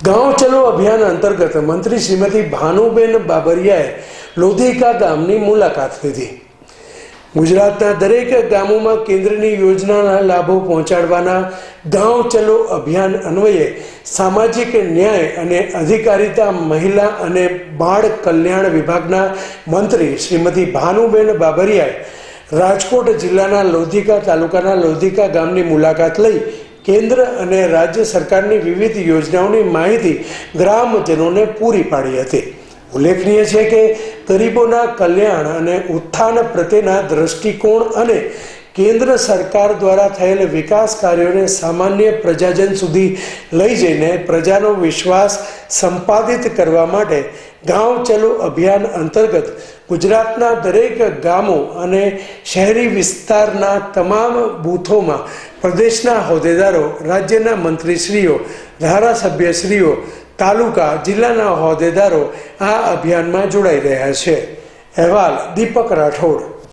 ગાંવ ચલો અભિયાન અંતર્ગત મંત્રી શ્રીમતી ભાનુબેન બાબરિયાએ લોધિકા ગામની મુલાકાત લીધી. ગુજરાતના દરેક ગામોમાં કેન્દ્રની યોજનાના લાભો પહોંચાડવાના ગાંવ ચલો અભિયાન અન્વયે સામાજિક ન્યાય અને અધિકારિતા મહિલા અને બાળ કલ્યાણ વિભાગના મંત્રી શ્રીમતી ભાનુબેન બાબરિયાએ રાજકોટ જિલ્લાના લોધિકા તાલુકાના લોધિકા ગામની મુલાકાત લઈ કેન્દ્ર અને રાજ્ય સરકારની વિવિધ યોજનાઓની માહિતી ગ્રામજનોને પૂરી પાડી હતી. ઉલ્લેખનીય છે કે ગરીબોના કલ્યાણ અને ઉત્થાન પ્રત્યેના દ્રષ્ટિકોણ અને કેન્દ્ર સરકાર દ્વારા થયેલ વિકાસ કાર્યોને સામાન્ય પ્રજાજન સુધી લઈ જઈને પ્રજાનો વિશ્વાસ સંપાદિત કરવા માટે ગાંવ ચલો અભિયાન અંતર્ગત ગુજરાતના દરેક ગામો અને શહેરી વિસ્તારના તમામ બૂથોમાં પ્રદેશના હોદ્દેદારો, રાજ્યના મંત્રીશ્રીઓ, ધારાસભ્યશ્રીઓ, તાલુકા, જિલ્લાના હોદ્દેદારો આ અભિયાનમાં જોડાઈ રહ્યા છે. અહેવાલ દીપક રાઠોડ.